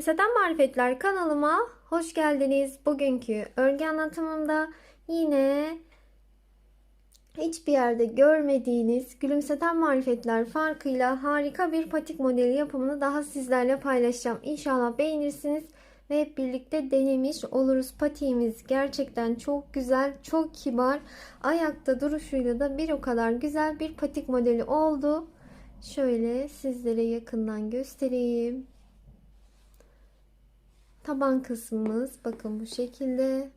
Gülümseten Marifetler kanalıma hoş geldiniz. Bugünkü örgü anlatımımda yine hiçbir yerde görmediğiniz Gülümseten Marifetler farkıyla harika bir patik modeli yapımını daha sizlerle paylaşacağım. İnşallah beğenirsiniz ve hep birlikte denemiş oluruz. Patiğimiz gerçekten çok güzel, çok kibar. Ayakta duruşuyla da bir o kadar güzel bir patik modeli oldu. Şöyle sizlere yakından göstereyim. Taban kısmımız bakın bu şekilde.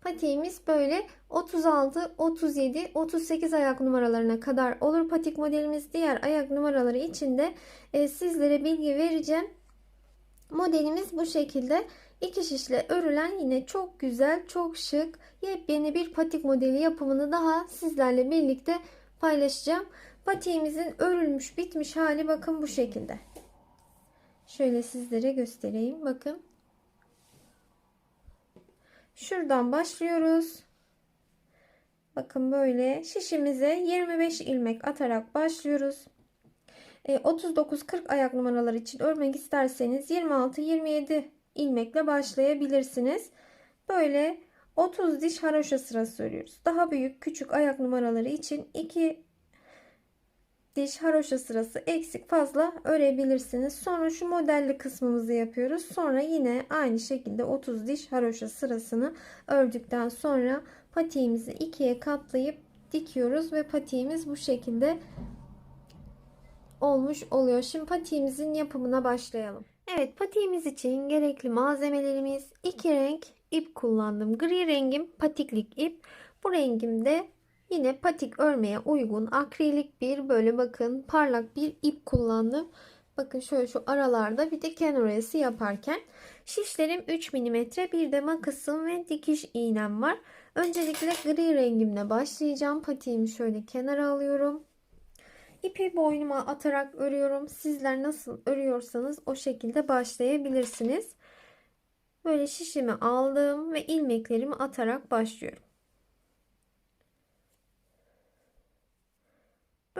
Patiğimiz böyle 36, 37, 38 ayak numaralarına kadar olur patik modelimiz. Diğer ayak numaraları için de e, sizlere bilgi vereceğim. Modelimiz bu şekilde. İki şişle örülen yine çok güzel, çok şık, yepyeni bir patik modeli yapımını daha sizlerle birlikte paylaşacağım. Patiğimizin örülmüş, bitmiş hali bakın bu şekilde. Şöyle sizlere göstereyim. Bakın. Şuradan başlıyoruz. Bakın böyle şişimize 25 ilmek atarak başlıyoruz. 39-40 e, ayak numaraları için örmek isterseniz 26-27 ilmekle başlayabilirsiniz. Böyle 30 diş haroşa sırası örüyoruz. Daha büyük küçük ayak numaraları için 2 diş haroşa sırası eksik fazla örebilirsiniz. Sonra şu modelli kısmımızı yapıyoruz. Sonra yine aynı şekilde 30 diş haroşa sırasını ördükten sonra patiğimizi ikiye katlayıp dikiyoruz ve patiğimiz bu şekilde olmuş oluyor. Şimdi patiğimizin yapımına başlayalım. Evet patiğimiz için gerekli malzemelerimiz iki renk ip kullandım. Gri rengim patiklik ip. Bu rengimde Yine patik örmeye uygun akrilik bir böyle bakın parlak bir ip kullandım. Bakın şöyle şu aralarda bir de kenar oyası yaparken. Şişlerim 3 mm bir de makasım ve dikiş iğnem var. Öncelikle gri rengimle başlayacağım. Patiğimi şöyle kenara alıyorum. İpi boynuma atarak örüyorum. Sizler nasıl örüyorsanız o şekilde başlayabilirsiniz. Böyle şişimi aldım ve ilmeklerimi atarak başlıyorum.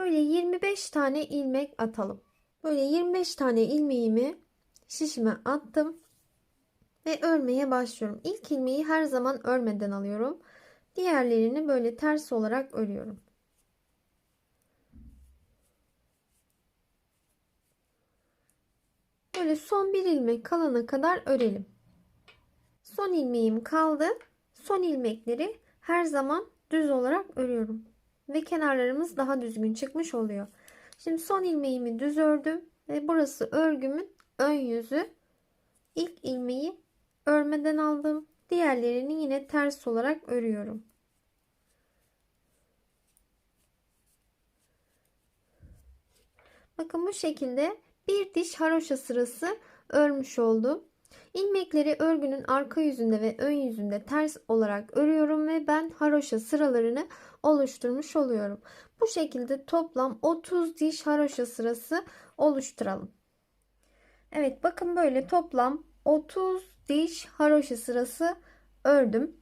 Böyle 25 tane ilmek atalım. Böyle 25 tane ilmeğimi şişime attım ve örmeye başlıyorum. İlk ilmeği her zaman örmeden alıyorum. Diğerlerini böyle ters olarak örüyorum. Böyle son bir ilmek kalana kadar örelim. Son ilmeğim kaldı. Son ilmekleri her zaman düz olarak örüyorum ve kenarlarımız daha düzgün çıkmış oluyor. Şimdi son ilmeğimi düz ördüm ve burası örgümün ön yüzü. İlk ilmeği örmeden aldım. Diğerlerini yine ters olarak örüyorum. Bakın bu şekilde bir diş haroşa sırası örmüş oldum. İlmekleri örgünün arka yüzünde ve ön yüzünde ters olarak örüyorum ve ben haroşa sıralarını oluşturmuş oluyorum. Bu şekilde toplam 30 diş haroşa sırası oluşturalım. Evet bakın böyle toplam 30 diş haroşa sırası ördüm.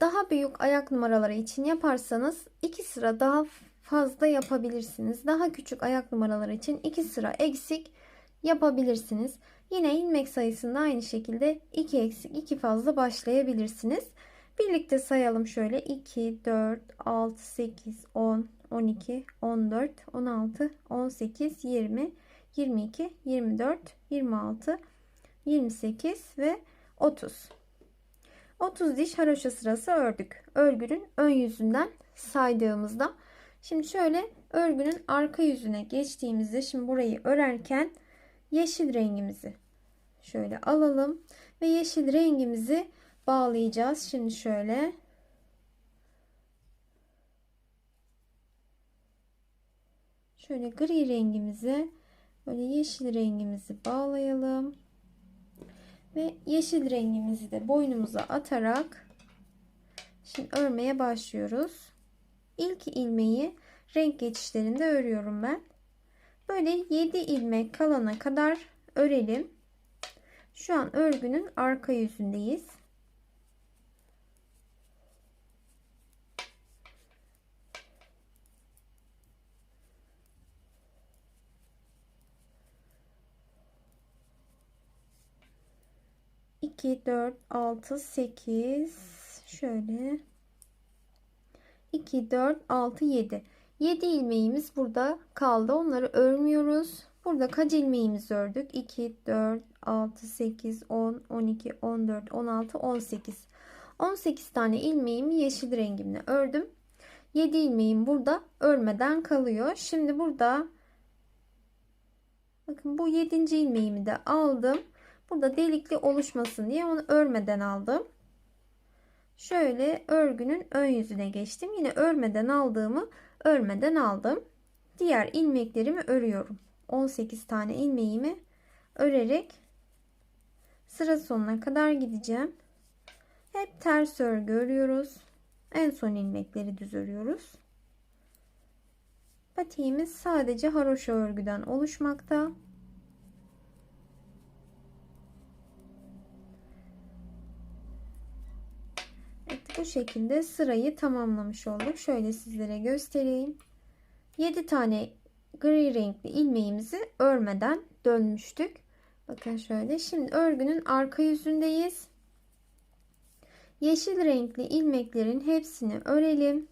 Daha büyük ayak numaraları için yaparsanız 2 sıra daha fazla yapabilirsiniz. Daha küçük ayak numaraları için 2 sıra eksik yapabilirsiniz. Yine ilmek sayısında aynı şekilde 2 eksik 2 fazla başlayabilirsiniz. Birlikte sayalım şöyle 2, 4, 6, 8, 10, 12, 14, 16, 18, 20, 22, 24, 26, 28 ve 30. 30 diş haroşa sırası ördük. Örgünün ön yüzünden saydığımızda. Şimdi şöyle örgünün arka yüzüne geçtiğimizde şimdi burayı örerken yeşil rengimizi şöyle alalım ve yeşil rengimizi bağlayacağız. Şimdi şöyle şöyle gri rengimizi böyle yeşil rengimizi bağlayalım. Ve yeşil rengimizi de boynumuza atarak şimdi örmeye başlıyoruz. İlk ilmeği renk geçişlerinde örüyorum ben. Böyle 7 ilmek kalana kadar örelim. Şu an örgünün arka yüzündeyiz. İki, dört, altı, sekiz. Şöyle. İki, dört, altı, yedi. Yedi ilmeğimiz burada kaldı. Onları örmüyoruz burada kaç ilmeğimizi ördük 2 4 6 8 10 12 14 16 18 18 tane ilmeğimi yeşil rengimle ördüm. 7 ilmeğim burada örmeden kalıyor. Şimdi burada bakın bu 7. ilmeğimi de aldım. Burada delikli oluşmasın diye onu örmeden aldım. Şöyle örgünün ön yüzüne geçtim. Yine örmeden aldığımı örmeden aldım. Diğer ilmeklerimi örüyorum 18 tane ilmeğimi örerek sıra sonuna kadar gideceğim hep ters örgü örüyoruz en son ilmekleri düz örüyoruz patiğimiz sadece haroşa örgüden oluşmakta Evet, bu şekilde sırayı tamamlamış olduk. Şöyle sizlere göstereyim. 7 tane gri renkli ilmeğimizi örmeden dönmüştük. Bakın şöyle. Şimdi örgünün arka yüzündeyiz. Yeşil renkli ilmeklerin hepsini örelim.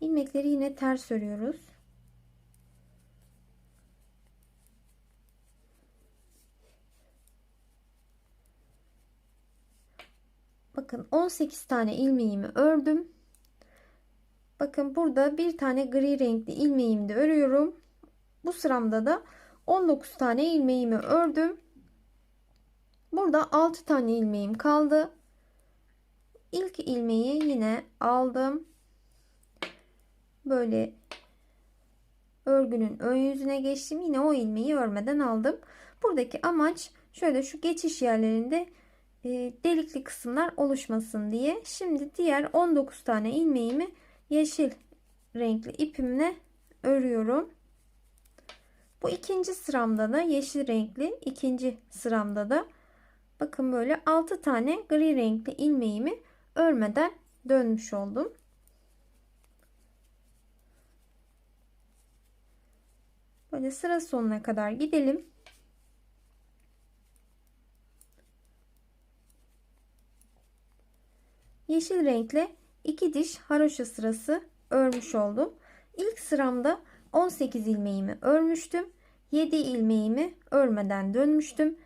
İlmekleri yine ters örüyoruz. Bakın 18 tane ilmeğimi ördüm. Bakın burada bir tane gri renkli ilmeğimi de örüyorum. Bu sıramda da 19 tane ilmeğimi ördüm. Burada 6 tane ilmeğim kaldı. İlk ilmeği yine aldım. Böyle örgünün ön yüzüne geçtim. Yine o ilmeği örmeden aldım. Buradaki amaç şöyle şu geçiş yerlerinde delikli kısımlar oluşmasın diye. Şimdi diğer 19 tane ilmeğimi yeşil renkli ipimle örüyorum. Bu ikinci sıramda da yeşil renkli ikinci sıramda da bakın böyle 6 tane gri renkli ilmeğimi örmeden dönmüş oldum. Böyle sıra sonuna kadar gidelim. Yeşil renkle iki diş haroşa sırası örmüş oldum. İlk sıramda 18 ilmeğimi örmüştüm. 7 ilmeğimi örmeden dönmüştüm.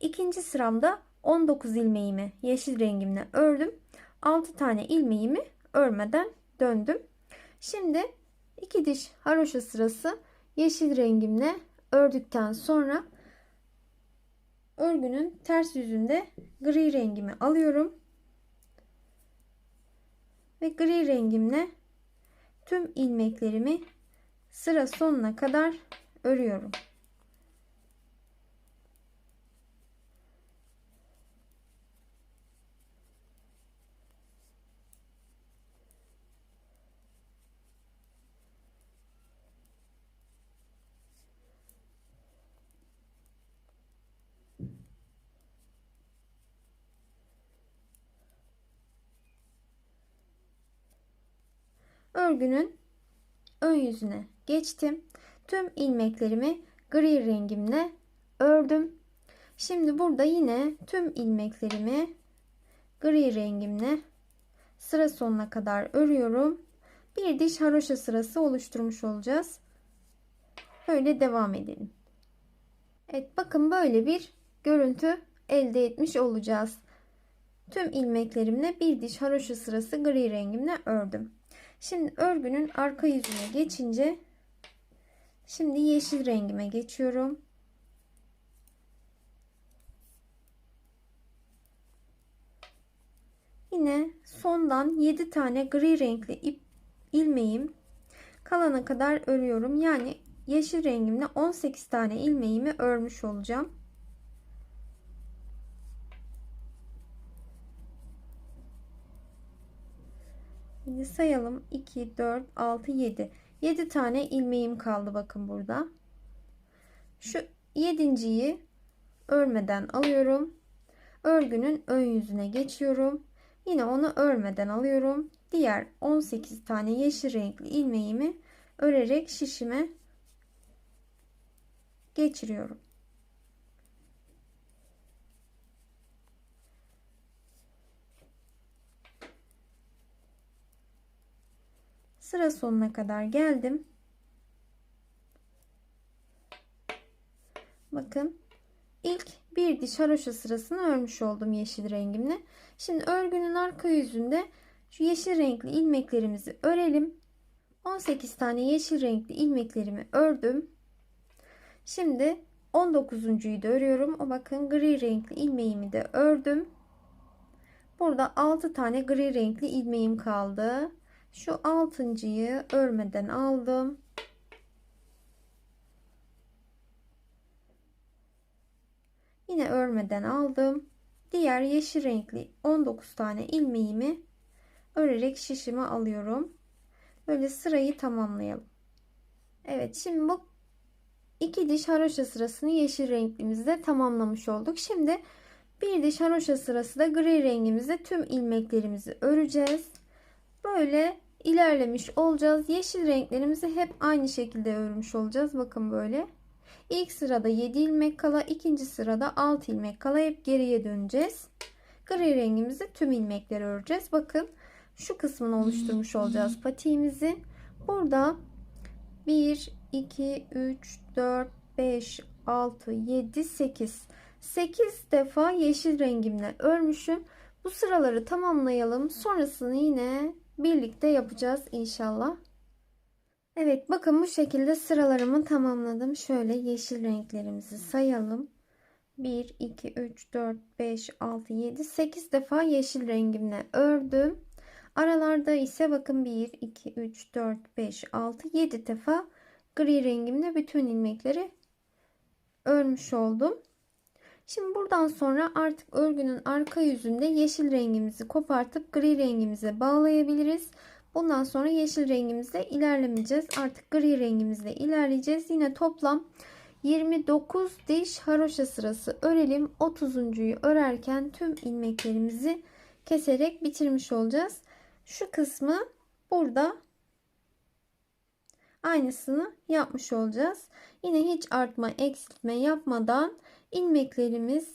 İkinci sıramda 19 ilmeğimi yeşil rengimle ördüm. 6 tane ilmeğimi örmeden döndüm. Şimdi iki diş haroşa sırası yeşil rengimle ördükten sonra örgünün ters yüzünde gri rengimi alıyorum ve gri rengimle tüm ilmeklerimi sıra sonuna kadar örüyorum. Örgünün ön yüzüne geçtim. Tüm ilmeklerimi gri rengimle ördüm. Şimdi burada yine tüm ilmeklerimi gri rengimle sıra sonuna kadar örüyorum. Bir diş haroşa sırası oluşturmuş olacağız. Böyle devam edelim. Evet bakın böyle bir görüntü elde etmiş olacağız. Tüm ilmeklerimle bir diş haroşa sırası gri rengimle ördüm. Şimdi örgünün arka yüzüne geçince şimdi yeşil rengime geçiyorum. Yine sondan 7 tane gri renkli ip ilmeğim kalana kadar örüyorum. Yani yeşil rengimle 18 tane ilmeğimi örmüş olacağım. Şimdi sayalım. 2, 4, 6, 7. 7 tane ilmeğim kaldı bakın burada. Şu yedinciyi örmeden alıyorum. Örgünün ön yüzüne geçiyorum. Yine onu örmeden alıyorum. Diğer 18 tane yeşil renkli ilmeğimi örerek şişime geçiriyorum. Sıra sonuna kadar geldim. Bakın ilk bir diş haroşa sırasını örmüş oldum yeşil rengimle. Şimdi örgünün arka yüzünde şu yeşil renkli ilmeklerimizi örelim. 18 tane yeşil renkli ilmeklerimi ördüm. Şimdi 19.'yu da örüyorum. O bakın gri renkli ilmeğimi de ördüm. Burada 6 tane gri renkli ilmeğim kaldı. Şu altıncıyı örmeden aldım. Yine örmeden aldım. Diğer yeşil renkli 19 tane ilmeğimi örerek şişime alıyorum. Böyle sırayı tamamlayalım. Evet şimdi bu iki diş haroşa sırasını yeşil renklimizde tamamlamış olduk. Şimdi bir diş haroşa sırası da gri rengimizde tüm ilmeklerimizi öreceğiz. Böyle ilerlemiş olacağız. Yeşil renklerimizi hep aynı şekilde örmüş olacağız. Bakın böyle. İlk sırada 7 ilmek kala, ikinci sırada 6 ilmek kala hep geriye döneceğiz. Gri rengimizi tüm ilmekleri öreceğiz. Bakın şu kısmını oluşturmuş olacağız patiğimizi. Burada 1, 2, 3, 4, 5, 6, 7, 8. 8 defa yeşil rengimle örmüşüm. Bu sıraları tamamlayalım. Sonrasını yine birlikte yapacağız inşallah. Evet bakın bu şekilde sıralarımı tamamladım. Şöyle yeşil renklerimizi sayalım. 1, 2, 3, 4, 5, 6, 7, 8 defa yeşil rengimle ördüm. Aralarda ise bakın 1, 2, 3, 4, 5, 6, 7 defa gri rengimle bütün ilmekleri örmüş oldum. Şimdi buradan sonra artık örgünün arka yüzünde yeşil rengimizi kopartıp gri rengimize bağlayabiliriz. Bundan sonra yeşil rengimizle ilerlemeyeceğiz. Artık gri rengimizle ilerleyeceğiz. Yine toplam 29 diş haroşa sırası örelim. 30.yu örerken tüm ilmeklerimizi keserek bitirmiş olacağız. Şu kısmı burada aynısını yapmış olacağız. Yine hiç artma eksiltme yapmadan ilmeklerimiz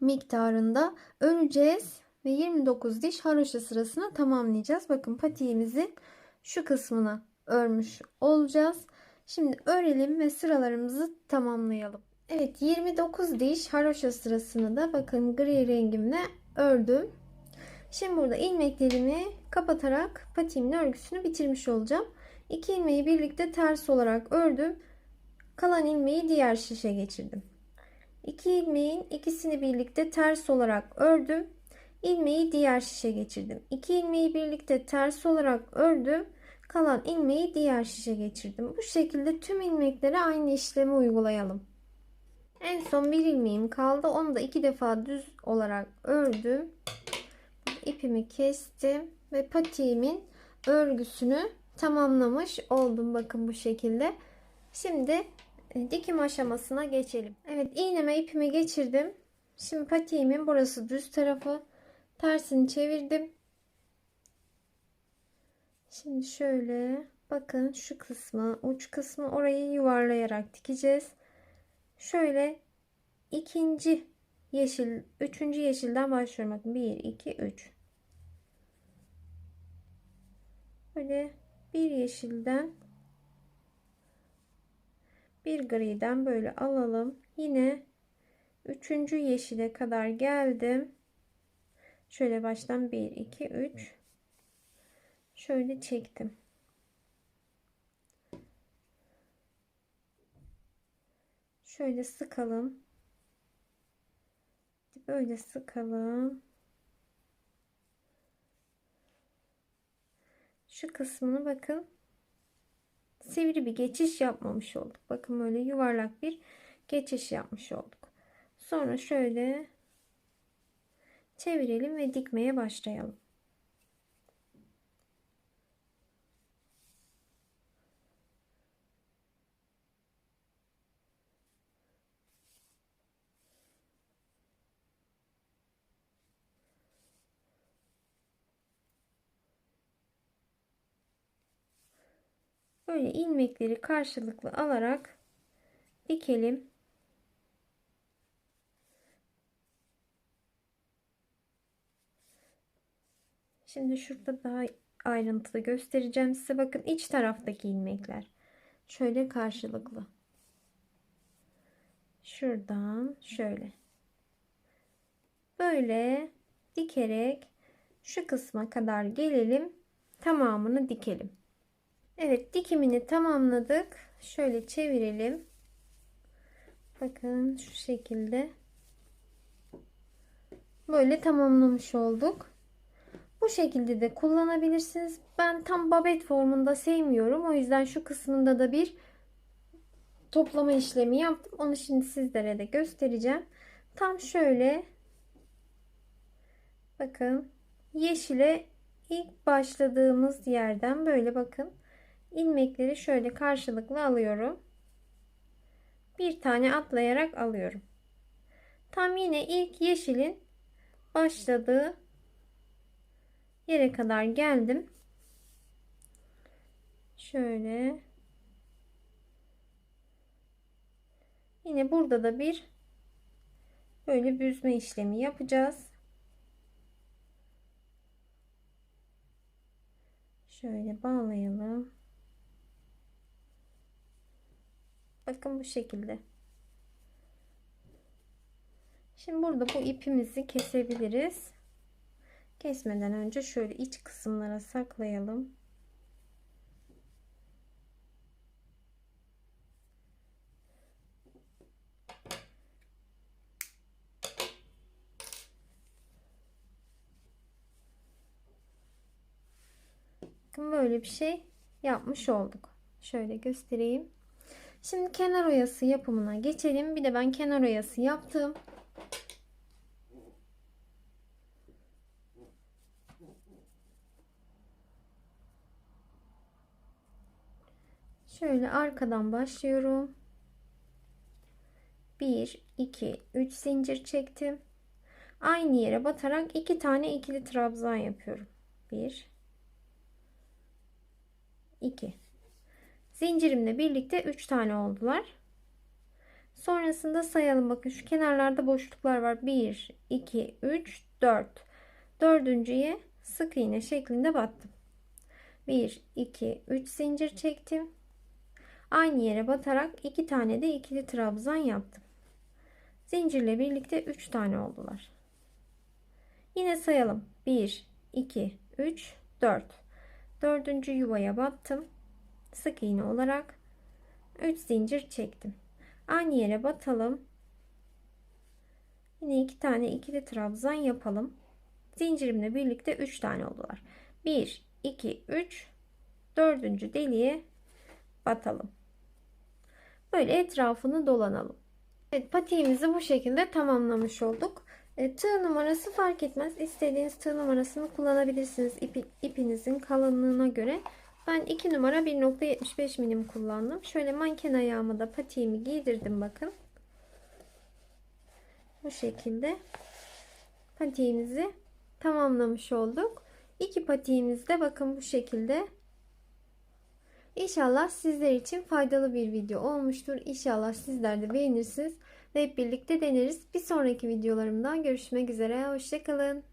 miktarında öreceğiz ve 29 diş haroşa sırasını tamamlayacağız. Bakın patiğimizin şu kısmını örmüş olacağız. Şimdi örelim ve sıralarımızı tamamlayalım. Evet 29 diş haroşa sırasını da bakın gri rengimle ördüm. Şimdi burada ilmeklerimi kapatarak patiğimin örgüsünü bitirmiş olacağım. İki ilmeği birlikte ters olarak ördüm. Kalan ilmeği diğer şişe geçirdim. İki ilmeğin ikisini birlikte ters olarak ördüm. İlmeği diğer şişe geçirdim. İki ilmeği birlikte ters olarak ördüm. Kalan ilmeği diğer şişe geçirdim. Bu şekilde tüm ilmeklere aynı işlemi uygulayalım. En son bir ilmeğim kaldı. Onu da iki defa düz olarak ördüm. İpimi kestim ve patiğimin örgüsünü tamamlamış oldum. Bakın bu şekilde. Şimdi dikim aşamasına geçelim. Evet iğneme ipimi geçirdim. Şimdi patiğimin burası düz tarafı. Tersini çevirdim. Şimdi şöyle bakın şu kısmı uç kısmı orayı yuvarlayarak dikeceğiz. Şöyle ikinci yeşil üçüncü yeşilden başlıyorum. Bakın 1 2 3 böyle bir yeşilden bir griden böyle alalım. Yine üçüncü yeşile kadar geldim. Şöyle baştan 1 2 3 şöyle çektim. Şöyle sıkalım. Böyle sıkalım. Şu kısmını bakın sivri bir geçiş yapmamış olduk. Bakın böyle yuvarlak bir geçiş yapmış olduk. Sonra şöyle çevirelim ve dikmeye başlayalım. Böyle ilmekleri karşılıklı alarak dikelim. Şimdi şurada daha ayrıntılı göstereceğim size. Bakın iç taraftaki ilmekler. Şöyle karşılıklı. Şuradan şöyle. Böyle dikerek şu kısma kadar gelelim. Tamamını dikelim. Evet dikimini tamamladık. Şöyle çevirelim. Bakın şu şekilde. Böyle tamamlamış olduk. Bu şekilde de kullanabilirsiniz. Ben tam babet formunda sevmiyorum. O yüzden şu kısmında da bir toplama işlemi yaptım. Onu şimdi sizlere de göstereceğim. Tam şöyle bakın yeşile ilk başladığımız yerden böyle bakın ilmekleri şöyle karşılıklı alıyorum. Bir tane atlayarak alıyorum. Tam yine ilk yeşilin başladığı yere kadar geldim. Şöyle. Yine burada da bir böyle büzme işlemi yapacağız. Şöyle bağlayalım. Bakın bu şekilde. Şimdi burada bu ipimizi kesebiliriz. Kesmeden önce şöyle iç kısımlara saklayalım. Bakın böyle bir şey yapmış olduk. Şöyle göstereyim. Şimdi kenar oyası yapımına geçelim. Bir de ben kenar oyası yaptım. Şöyle arkadan başlıyorum. 1 2 3 zincir çektim. Aynı yere batarak iki tane ikili trabzan yapıyorum. 1 2 Zincirimle birlikte 3 tane oldular. Sonrasında sayalım. Bakın şu kenarlarda boşluklar var. 1 2 3 4 Dördüncüye sık iğne şeklinde battım. 1 2 3 zincir çektim. Aynı yere batarak iki tane de ikili trabzan yaptım. Zincirle birlikte 3 tane oldular. Yine sayalım. 1 2 3 4 Dördüncü yuvaya battım. Sık iğne olarak 3 zincir çektim. Aynı yere batalım. Yine iki tane ikili trabzan yapalım. Zincirimle birlikte 3 tane oldular. 1 2 3 dördüncü deliğe batalım. Böyle etrafını dolanalım. Evet patiğimizi bu şekilde tamamlamış olduk. E, tığ numarası fark etmez. İstediğiniz tığ numarasını kullanabilirsiniz ipi, ipinizin kalınlığına göre. Ben 2 numara 1.75 milim kullandım. Şöyle manken ayağıma da patiğimi giydirdim bakın. Bu şekilde patiğimizi tamamlamış olduk. İki patiğimiz de bakın bu şekilde İnşallah sizler için faydalı bir video olmuştur. İnşallah sizler de beğenirsiniz ve hep birlikte deneriz. Bir sonraki videolarımdan görüşmek üzere. Hoşçakalın.